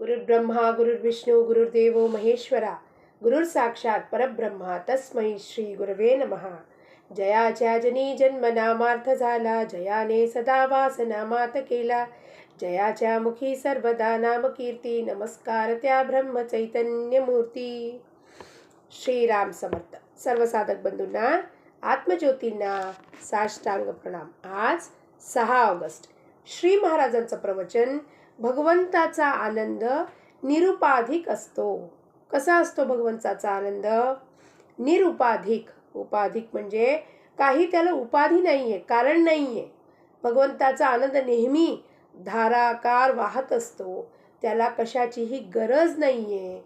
गुरुर्ब्रह्मा गुरुर्विष्णू गुरुर्देव महेश्वरा गुरुर साक्षात परब्रह्मा तस्मै श्री गुरवे नमः. जयाच्या जनी जन्म नामार्थ झाला जयाने सदा वासना मात केला. जयाच्या मुखी सर्वदा नाम कीर्ती नमस्कार त्या ब्रह्म चैतन्य मूर्ती. श्रीराम समर्थ. सर्व साधक बंधूंना आत्मज्योतींना साष्टांग प्रणाम. आज सहा ऑगस्ट. श्री महाराजांचं प्रवचन भगवंताचा आनंद निरुपाधिक असतो. कसा असतो भगवंताचा आनंद? निरुपाधिक. उपाधिक म्हणजे काही त्याला उपाधी नाही आहे कारण नाही आहे भगवंताचा आनंद नेहमी धाराकार वाहत असतो. त्याला कशाचीही गरज नाही आहे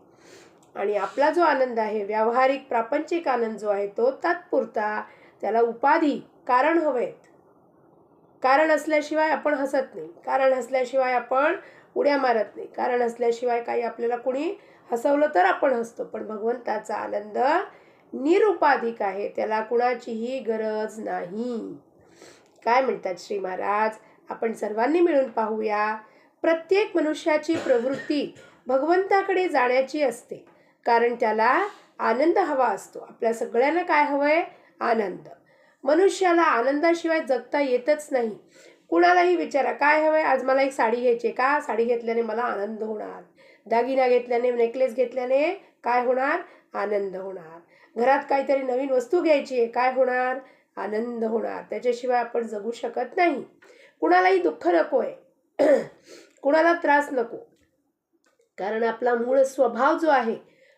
आणि आपला जो आनंद आहे व्यावहारिक प्रापंचिक आनंद जो आहे तो तात्पुरता त्याला उपाधी कारण हवेत. कारण असल्याशिवाय आपण हसत नाही. कारण हसल्याशिवाय आपण उड्या मारत नाही. कारण असल्याशिवाय काही आपल्याला कुणी हसवलं तर आपण हसतो. पण भगवंताचा आनंद निरुपाधिक आहे. त्याला कुणाचीही गरज नाही. काय म्हणतात श्री महाराज? आपण सर्वांनी मिळून पाहूया. प्रत्येक मनुष्याची प्रवृत्ती भगवंताकडे जाण्याची असते. कारण त्याला आनंद हवा असतो. आपल्या सगळ्यांना काय हवं आहे आनंद. मनुष्याला आनंदाशिवाय जगता येतच नाही. कुणालाही विचारा काय हवंय? आज मला एक साडी घ्यायची आहे का? साडी घेतल्याने मला आनंद होणार. दागिना घेतल्याने नेकलेस घेतल्याने काय होणार? आनंद होणार. घरात काहीतरी नवीन वस्तू घ्यायची आहे काय होणार? आनंद होणार. त्याच्याशिवाय आपण जगू शकत नाही. कुणालाही दुःख नको आहे. कुणाला त्रास नको. कारण आपला मूळ स्वभाव जो आहे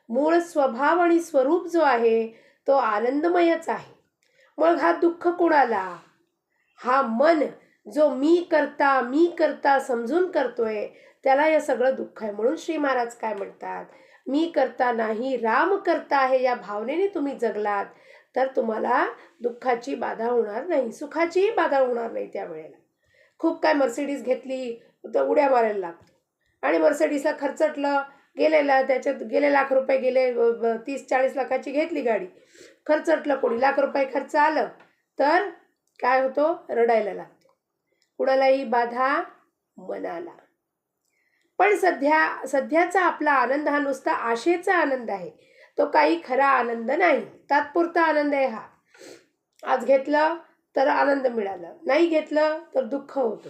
मूळ स्वभाव आणि स्वरूप जो आहे तो आनंदमयच आहे. मग हा दुःख कुणाला? हा मन जो मी करता मी करता समजून करतोय त्याला हे सगळं दुःख आहे. म्हणून श्री महाराज काय म्हणतात? मी करता नाही राम करता आहे या भावनेने तुम्ही जगलात तर तुम्हाला दुःखाची बाधा होणार नाही सुखाचीही बाधा होणार नाही त्यावेळेला खूप काय मर्सिडीज घेतली तर उड्या मारायला लागतो आणि मर्सिडीजला खर्चटलं गेलेला त्याच्यात गेले लाख रुपये गेले तीस चाळीस लाखाची घेतली गाडी. खर्चटलं कोणी लाख रुपये खर्च आलं तर काय होतो? रडायला लागतो. कुणालाही बाधा मनाला. पण सध्या सध्याचा आपला आनंद हा नुसता आशेचा आनंद आहे. तो काही खरा आनंद नाही. तात्पुरता आनंद आहे हा. आज घेतलं तर आनंद मिळाला. नाही घेतलं तर दुःख होतो.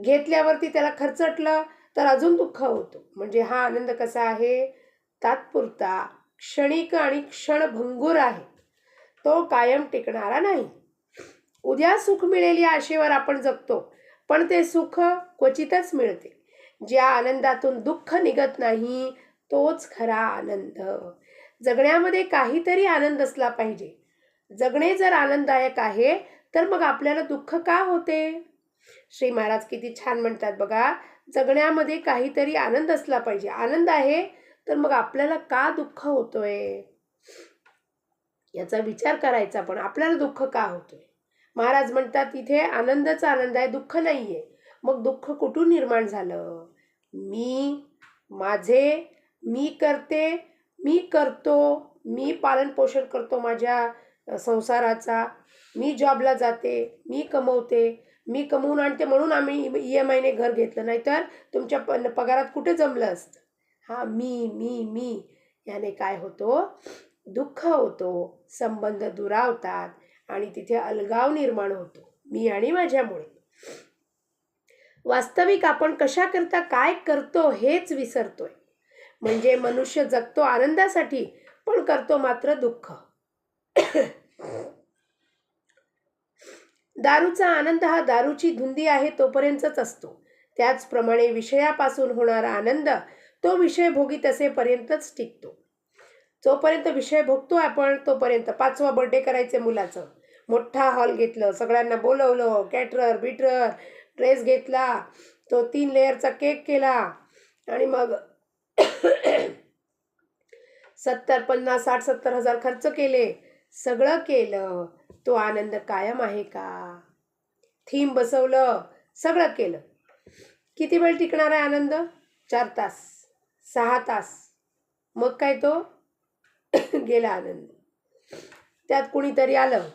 घेतल्यावरती त्याला खर्चटलं तर अजून दुःख होतो. म्हणजे हा आनंद कसा आहे? तात्पुरता क्षणिक आणि क्षणभंगूर आहे. तो कायम टिकणारा नाही. उद्या सुख मिळेल या आशेवर आपण जगतो पण ते सुख क्वचितच मिळते. ज्या आनंदातून दुःख निघत नाही तोच खरा आनंद. जगण्यामध्ये काहीतरी आनंद असला पाहिजे. जगणे जर आनंददायक आहे तर मग आपल्याला दुःख का होते? श्री महाराज किती छान म्हणतात बघा जगण्यामध्ये काहीतरी आनंद असला पाहिजे. आनंद आहे तर मग आपल्याला का दुःख होतोय? याचा विचार करायचा पण आपल्याला दुःख का होतोय? महाराज म्हणतात तिथे आनंदाचा आनंद आहे दुःख नाही आहे मग दुःख कुठून निर्माण झालं? मी माझे मी करते मी करतो मी पालन पोषण करतो माझ्या संसाराचा. मी जॉबला जाते मी कमवते मी कमवून आणते म्हणून आम्ही ई एम आयने घर घेतलं. नाहीतर तुमच्या प पगारात कुठे जमलं असतं? हां मी मी मी. याने काय होतो? दुःख होतो संबंध दुरावतात आणि तिथे अलगाव निर्माण होतो मी आणि माझ्यामुळे. वास्तविक आपण कशाकरता काय करतो हेच विसरतोय. म्हणजे मनुष्य जगतो आनंदासाठी पण करतो मात्र दुःख. दारूचा आनंद हा दारूची धुंदी आहे तोपर्यंतच असतो. त्याचप्रमाणे विषयापासून होणारा आनंद तो विषय भोगीत असेपर्यंतच टिकतो. जोपर्यंत विषय भोगतो आपण तोपर्यंत पाचवा बर्थडे करायचे मुलाचं. मोठा हॉल घेतलं सगळ्यांना बोलवलं कॅटरर बिटरर ड्रेस घेतला तो तीन लेअरचा केक केला आणि मग सत्तर पन्नास साठ सत्तर हजार खर्च केले. सगळं केलं. तो आनंद कायम आहे का? थीम बसवलं. सगळं केलं. किती वेळ टिकणार आहे आनंद? चार तास सहा तास. मग काय तो? गेला आनंद. त्यात कुणीतरी आलं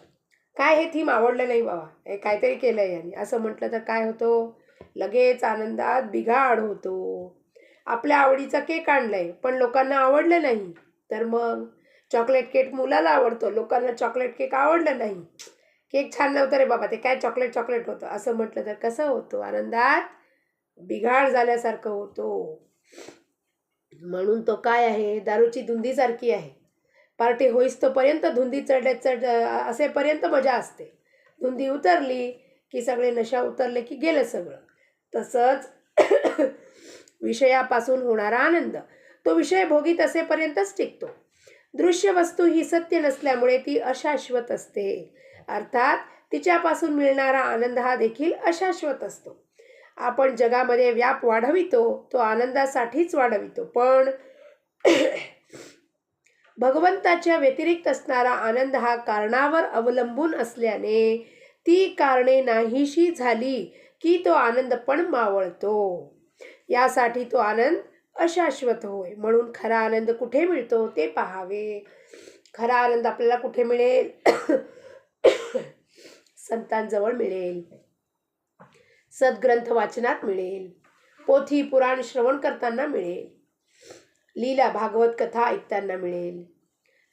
काय हे थीम आवडलं नाही बाबा? हे काहीतरी केलं यांनी. असं म्हटलं तर काय होतो? लगेच आनंदात बिघाड होतो. आपल्या आवडीचा केक आणलाय पण लोकांना आवडलं नाही. तर मग? चॉकलेट केक मुलाला आवडतो लोकांना चॉकलेट केक आवडलं नाही. केक छान नव्हतं रे बाबा ते काय चॉकलेट चॉकलेट होतं? असं म्हटलं तर कसं होतं? आनंदात बिघाड झाल्यासारखं होतो. म्हणून तो काय आहे? दारूची धुंदीसारखी आहे. पार्टी होईस्तोपर्यंत धुंदी चढल्या चढ असेपर्यंत मजा असते. धुंदी उतरली की सगळे नशा उतरले की गेलं सगळं. तसंच विषयापासून होणारा आनंद तो विषय भोगीत असेपर्यंतच टिकतो. दृश्य वस्तू ही सत्य नसल्यामुळे ती अशाश्वत असते. अर्थात तिच्यापासून मिळणारा आनंद हा देखील अशाश्वत असतो. आपण जगामध्ये व्याप वाढवितो तो आनंदासाठीच वाढवितो. पण भगवंताच्या व्यतिरिक्त असणारा आनंद हा कारणावर अवलंबून असल्याने ती कारणे नाहीशी झाली की तो आनंद पण मावळतो. यासाठी तो आनंद अशाश्वत होय. म्हणून खरा आनंद कुठे मिळतो ते पाहावे. खरा आनंद आपल्याला कुठे मिळेल? संतांजवळ मिळेल. सद्ग्रंथ वाचनात मिळेल. पोथी पुराण श्रवण करताना मिळेल. लीला भागवत कथा ऐकताना मिळेल.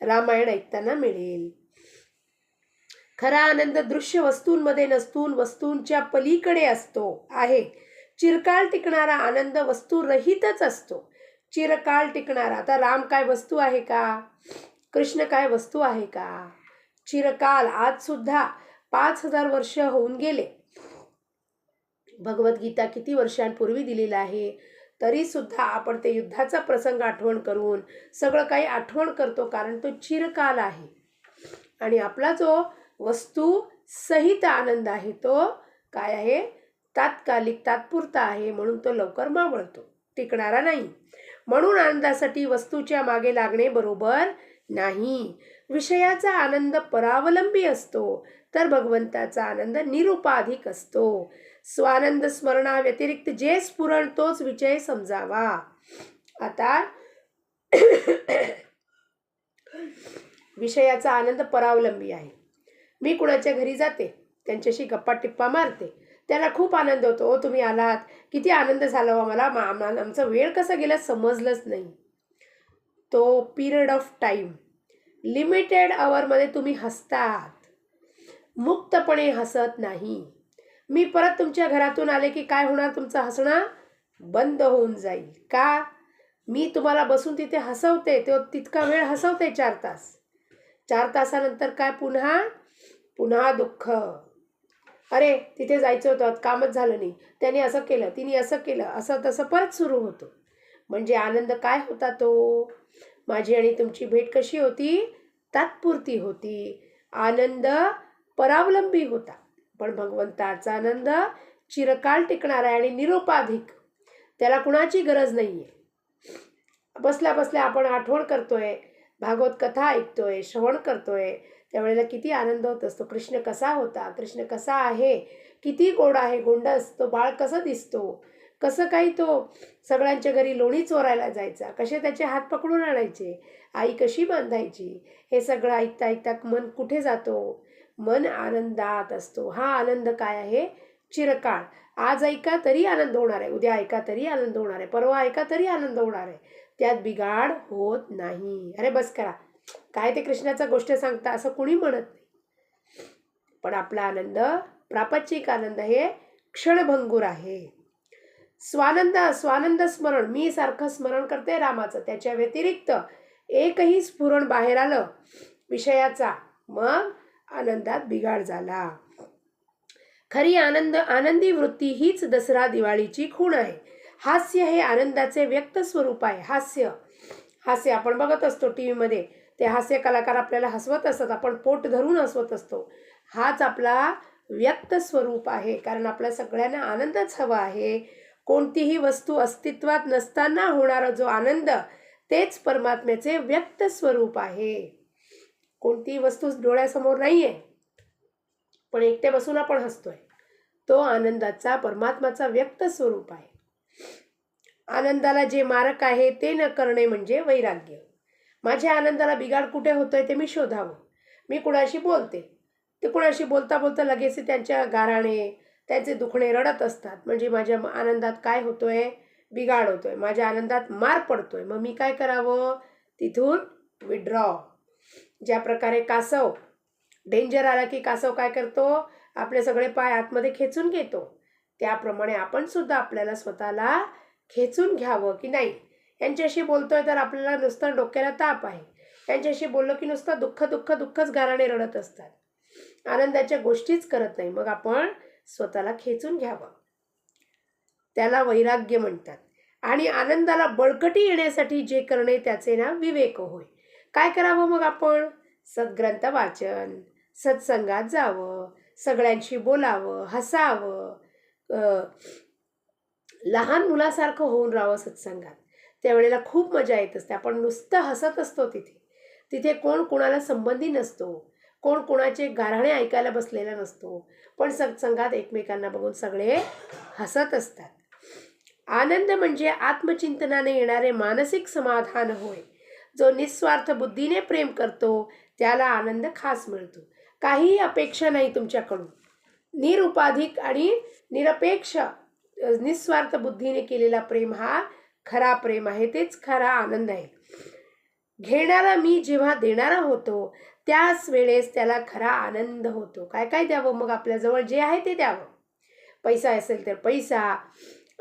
रामायण ऐकताना मिळेल. खरा आनंद दृश्य वस्तूंमध्ये नसतून वस्तूंच्या पलीकडे असतो आहे. चिरकाळ टिकणारा आनंद वस्तूरहितच असतो. चिरकाळ टिकणारा आता राम काय वस्तू आहे का? कृष्ण काय वस्तू आहे का? चिरकाल आज सुद्धा पाच हजार वर्ष होऊन गेले. भगवद्गीता किती वर्षांपूर्वी दिलेला आहे? तरीसुद्धा आपण ते युद्धाचा प्रसंग आठवण करून सगळं काही आठवण करतो कारण तो चिरकाल आहे. आणि आपला जो वस्तू सहित आनंद आहे तो काय आहे? तात्कालिक तात्पुरता आहे म्हणून तो लवकर मावळतो टिकणारा नाही. म्हणून आनंदासाठी वस्तूच्या मागे लागणे बरोबर नाही. विषयाचा आनंद परावलंबी असतो. तर भगवंताचा आनंद निरुपाधिक असतो. स्वानंद स्मरणा व्यतिरिक्त जे स्फुरण तोच विजय समजावा. आता विषयाचा आनंद परावलंबी आहे. मी कुणाच्या घरी जाते? त्यांच्याशी गप्पा टिप्पा मारते. त्याला खूप आनंद होतो. ओ तुम्ही आलात. किती आनंद झाला हो मला. मा आमचा वेळ कसा गेला समजलंच नाही. तो पिरियड ऑफ टाईम लिमिटेड आवरमध्ये तुम्ही हसतात. मुक्तपणे हसत नाही. मी परत तुमच्या घरातून आले की काय होणार? तुमचं हसणं बंद होऊन जाईल. का? मी तुम्हाला बसून तिथे हसवते. तो तितका वेळ हसवते चार तास. चार तासानंतर काय पुन्हा? पुन्हा दुःख. अरे तिथे जायचं होतं. कामच झालं नाही. त्याने असं केलं तिने असं केलं असं तसं परत सुरू होतं. म्हणजे आनंद काय होता तो? माझी आणि तुमची भेट कशी होती? तात्पुरती होती. आनंद परावलंबी होता. पण भगवंताचा आनंद चिरकाळ टिकणारा आहे आणि निरुपाधिक. त्याला कुणाची गरज नाही आहे बसल्या बसल्या आपण आठवण करतोय भागवत कथा ऐकतोय श्रवण करतोय. त्यावेळेला किती आनंद होत असतो. कृष्ण कसा होता? कृष्ण कसा आहे? किती गोड आहे गोंडस? तो बाळ कसं दिसतो? कसं काही तो सगळ्यांच्या घरी लोणी चोरायला जायचा? कसे त्याचे हात पकडून आणायचे? आई कशी बांधायची? हे सगळं ऐकता ऐकता मन कुठे जातो? मन आनंदात असतो. हा आनंद काय आहे? चिरकाळ. आज ऐका तरी आनंद होणार आहे. उद्या ऐका तरी आनंद होणार आहे. परवा ऐका तरी आनंद होणार आहे. त्यात बिघाड होत नाही. अरे बस करा. काय ते कृष्णाचा गोष्ट सांगता असं कुणी म्हणत नाही. पण आपला आनंद प्रापंचिक आनंद हे क्षणभंगूर आहे. स्वानंद स्वानंद स्मरण. मी सारखं स्मरण करते रामाचं. त्याच्या व्यतिरिक्त एकही स्फुरण बाहेर आलं. विषयाचा. मग आनंदात बिघाड झाला. खरी आनंद आनंदी वृत्ती हीच दसरा दिवाळीची खूण आहे. हास्य हे आनंदाचे व्यक्त स्वरूप आहे. हास्य हास्य आपण बघत असतो टी व्हीमध्ये ते हास्य कलाकार आपल्याला हसवत असतात. आपण पोट धरून हसवत असतो. हाच आपला व्यक्त स्वरूप आहे. कारण आपल्या सगळ्यांना आनंदच हवा आहे. कोणतीही वस्तू अस्तित्वात नसताना होणारा जो आनंद तेच परमात्म्याचे व्यक्त स्वरूप आहे. कोणतीही वस्तू डोळ्यासमोर नाही आहे पण एकटे बसून आपण हसतोय. तो आनंदाचा परमात्माचा व्यक्त स्वरूप आहे. आनंदाला जे मारक आहे ते न करणे म्हणजे वैराग्य. माझ्या आनंदाला बिघाड कुठे होतोय ते मी शोधावं. मी कुणाशी बोलते? ते कुणाशी बोलता बोलता लगेच त्यांच्या गाराणे त्यांचे दुखणे रडत असतात. म्हणजे माझ्या आनंदात काय होतोय? बिघाड होतोय. माझ्या आनंदात मार पडतोय. मग मी काय करावं? तिथून विड्रॉ ज्या प्रकारे कासव डेंजर आला की कासव काय करतो? आपले सगळे पाय आतमध्ये खेचून घेतो. त्याप्रमाणे आपण सुद्धा आपल्याला स्वतःला खेचून घ्यावं की नाही? यांच्याशी बोलतोय तर आपल्याला नुसतं डोक्याला ताप आहे. यांच्याशी बोललो की नुसतं दुःख दुःख दुःखच गाराने रडत असतात. आनंदाच्या गोष्टीच करत नाही. मग आपण स्वतःला खेचून घ्यावं. त्याला वैराग्य म्हणतात. आणि आनंदाला बळकटी येण्यासाठी जे करणे त्याचे ना विवेक होय. काय करावं मग आपण? सद्ग्रंथ वाचन सत्संगात जावं सगळ्यांशी बोलावं हसावं. लहान मुलासारखं होऊन राहावं सत्संगात. त्यावेळेला खूप मजा येत असते. आपण नुसतं हसत असतो तिथे. तिथे कोण कोणाला संबंधी नसतो. कोण कोणाचे गाऱ्हाणे ऐकायला बसलेला नसतो. पण सत्संगात एकमेकांना बघून सगळे हसत असतात. आनंद म्हणजे आत्मचिंतनाने येणारे मानसिक समाधान होय. जो निस्वार्थ बुद्धीने प्रेम करतो त्याला आनंद खास मिळतो. काहीही अपेक्षा नाही तुमच्याकडून. निरुपाधिक आणि निरपेक्ष निस्वार्थ बुद्धीने केलेला प्रेम हा खरा प्रेम आहे तेच खरा आनंद आहे. घेणारा मी जेव्हा देणारा होतो त्याच वेळेस त्याला खरा आनंद होतो. काय काय द्यावं मग आपल्याजवळ? जे आहे ते द्यावं. पैसा असेल तर पैसा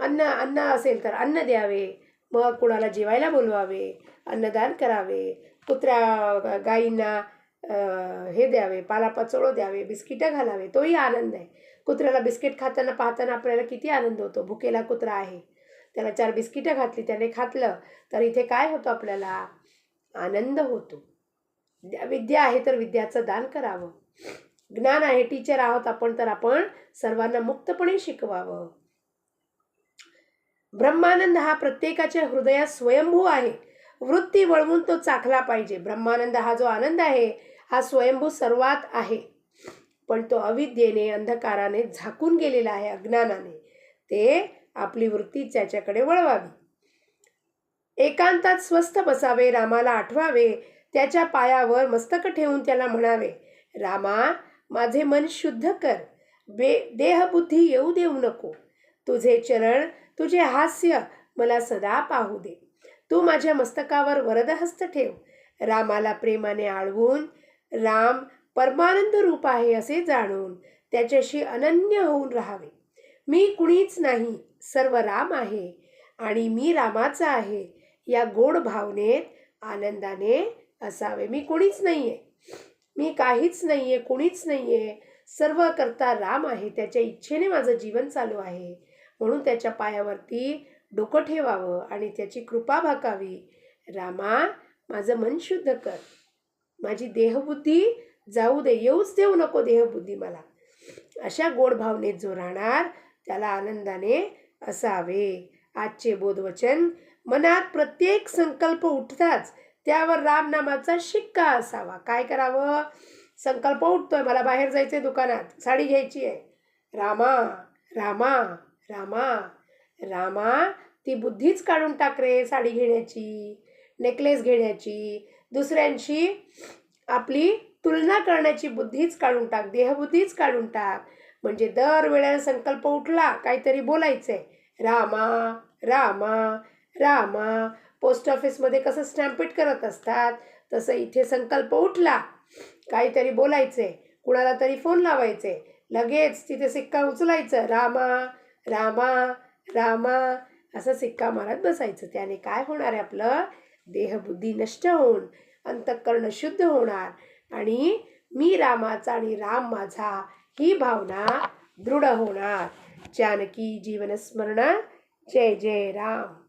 अन्न अन्न असेल तर अन्न द्यावे मग कुणाला जेवायला बोलवावे अन्नदान करावे. कुत्र्या गाईंना हे द्यावे पालापाचोळं द्यावे बिस्किटं घालावे तोही आनंद आहे. कुत्र्याला बिस्किट खाताना पाहताना आपल्याला किती आनंद होतो. भुकेला कुत्रा आहे. त्याला चार बिस्किटं घातली त्याने खातलं तर इथे काय होतं आपल्याला? आनंद होतो. द्या- विद्या आहे तर विद्याचं दान करावं. ज्ञान आहे टीचर आहोत आपण तर आपण सर्वांना मुक्तपणे शिकवावं. ब्रह्मानंद हा प्रत्येकाच्या हृदयात स्वयंभू आहे. वृत्ती वळवून तो चाखला पाहिजे. ब्रह्मानंद हा जो आनंद आहे हा स्वयंभू सर्वात आहे. पण तो अविद्येने अंधकाराने झाकून गेलेला आहे अज्ञानाने. ते आपली वृत्ती त्याच्याकडे वळवावी. एकांतात स्वस्थ बसावे रामाला आठवावे त्याच्या पायावर मस्तक ठेवून त्याला म्हणावे रामा माझे मन शुद्ध कर. बे देहबुद्धी येऊ देऊ नको. तुझे चरण तुझे हास्य मला सदा पाहू दे. तू माझ्या मस्तकावर वरदहस्त ठेव. रामाला प्रेमाने आळवून राम परमानंद रूप आहे असे जाणून त्याच्याशी अनन्य होऊन राहावे. मी कुणीच नाही सर्व राम आहे आणि मी रामाचा आहे. या गोड भावनेत आनंदाने असावे. मी कोणीच नाही आहे मी काहीच नाही आहे कोणीच नाही आहे सर्व करता राम आहे. त्याच्या इच्छेने माझं जीवन चालू आहे. म्हणून त्याच्या पायावरती डोकं ठेवावं आणि त्याची कृपा भाकावी रामा माझं मन शुद्ध कर. माझी देहबुद्धी जाऊ दे येऊच देऊ नको देहबुद्धी मला. अशा गोड भावनेत जो राहणार त्याला आनंदाने असावे. आजचे बोधवचन मनात प्रत्येक संकल्प उठताच त्यावर रामनामाचा शिक्का असावा. काय करावं? संकल्प उठतोय मला बाहेर जायचंय दुकानात. साडी घ्यायची आहे रामा रामा रामा. रामा ती बुद्धीच काढून टाक रे साडी घेण्याची नेकलेस घेण्याची. दुसऱ्यांशी आपली तुलना करण्याची बुद्धीच काढून टाक देहबुद्धीच काढून टाक. म्हणजे दर वेळेला संकल्प उठला काहीतरी बोलायचंय. रामा रामा रामा. पोस्ट ऑफिसमध्ये कसं स्टॅम्पिट करत असतात? तसं इथे संकल्प उठला काहीतरी बोलायचंय. कुणाला तरी फोन लावायचे लगेच तिथे सिक्का उचलायचं. रामा रामा. रामा असं सिक्का मारत बसायचं. त्याने काय होणार आहे आपलं? देहबुद्धी नष्ट होऊन अंतःकरण शुद्ध होणार. आणि मी रामाचा आणि राम माझा ही भावना दृढ होणार. जानकी जीवनस्मरण जय जय राम.